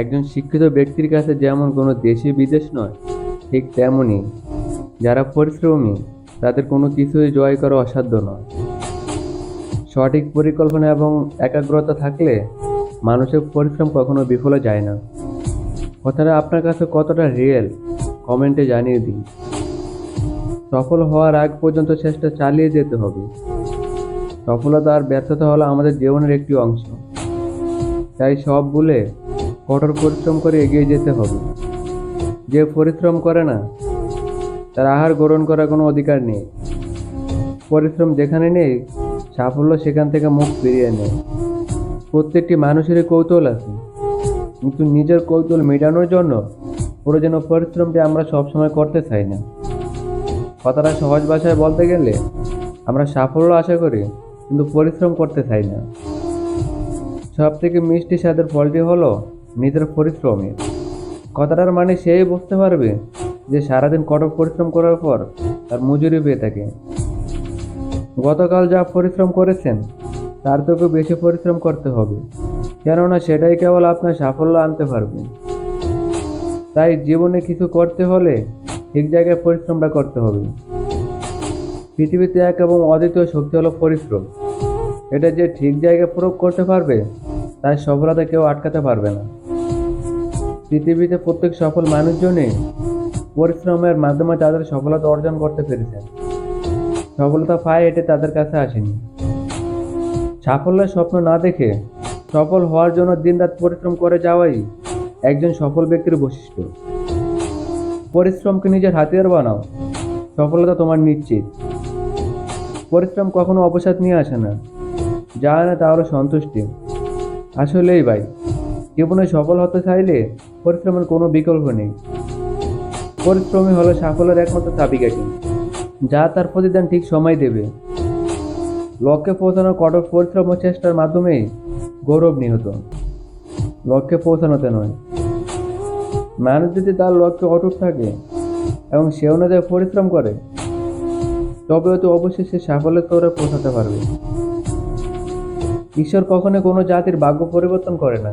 একজন শিক্ষিত ব্যক্তির কাছে যেমন কোনো দেশে বিদেশ নয়, ঠিক তেমনই যারা পরিশ্রমী, তাদের কোনো কিছুই জয় করা অসাধ্য নয়। সঠিক পরিকল্পনা এবং একাগ্রতা থাকলে মানুষের পরিশ্রম কখনো বিফলে যায় না। কথাটা আপনার কাছে কতটা রিয়েল কমেন্টে জানিয়ে দিন। সফল হওয়ার আগ পর্যন্ত চেষ্টা চালিয়ে যেতে হবে। সফলতা আর ব্যর্থতা হলো আমাদের জীবনের একটি অংশ। তাই সব ভুলে কঠোর পরিশ্রম করে এগিয়ে যেতে হবে। যে পরিশ্রম করে না, তার আহার গ্রহণ করার কোনো অধিকার নেই। পরিশ্রম যেখানে নেই, সাফল্য সেখান থেকে মুখ ফিরিয়ে নেয়। প্রত্যেকটি মানুষেরই কৌতূহল আছে। কিন্তু নিজের কৌতূহল মেটানোর জন্য প্রয়োজনীয় পরিশ্রমটি আমরা সবসময় করতে চাই না। কথাটা সহজ ভাষায় বলতে গেলে, আমরা সাফল্য আশা করি, কিন্তু পরিশ্রম করতে চাই না। সব থেকে মিষ্টি স্বাদের ফলটি হলো নিজের পরিশ্রমের কথাটার মানে সেই বুঝতে পারবে যে সারাদিন কঠোর পরিশ্রম করার পর তার মজুরি পেয়ে থাকে। গতকাল যা পরিশ্রম করেছেন, তার থেকেও বেশি পরিশ্রম করতে হবে। কেননা সেটাই কেবল আপনার সাফল্য আনতে পারবে। তাই জীবনে কিছু করতে হলে ঠিক জায়গায় পরিশ্রমটা করতে হবে। পৃথিবীতে এক এবং অদ্বিতীয় শক্তি হলো পরিশ্রম। এটা যে ঠিক জায়গায় প্রয়োগ করতে পারবে, তার সফলতা কেউ আটকাতে পারবে না। পৃথিবীতে প্রত্যেক সফল মানুষজনই পরিশ্রমের মাধ্যমে তাদের সফলতা অর্জন করতে পেরেছেন। সফলতা পায় এটি তাদের কাছে আসেনি। সাফল্যের স্বপ্ন না দেখে সফল হওয়ার জন্য দিনরাত পরিশ্রম করে যাওয়াই একজন সফল ব্যক্তির বৈশিষ্ট্য। পরিশ্রমকে নিজের হাতিয়ার বানাও। সফলতা তোমার নিশ্চিত। পরিশ্রম কখনো অবসাদ নিয়ে আসে না। যা আনে তা হলো সন্তুষ্টি। আসলেই ভাই জীবনে সফল হতে চাইলে পরিশ্রমের কোনো বিকল্প নেই। পরিশ্রমই হলো সাফল্যের একমাত্র চাবিকাঠি যা তার প্রতিদান ঠিক সময় দেবে। লক্ষ্যে পৌঁছানোর কঠোর পরিশ্রম ও চেষ্টার মাধ্যমেই গৌরব নিহত। লক্ষ্যে পৌঁছানোতে নয়। মানুষ যদি তার লক্ষ্যে অটুট থাকে এবং সে অনুযায়ী পরিশ্রম করে তবে হয়তো অবশ্যই সে সাফল্যের তোরে পৌঁছাতে পারবে। ঈশ্বর কখনো কোনো জাতির ভাগ্য পরিবর্তন করে না।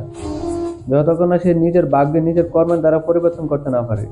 যতক্ষণ না সে নিজের ভাগ্যে নিজের কর্মের দ্বারা পরিবর্তন করতে না পারে।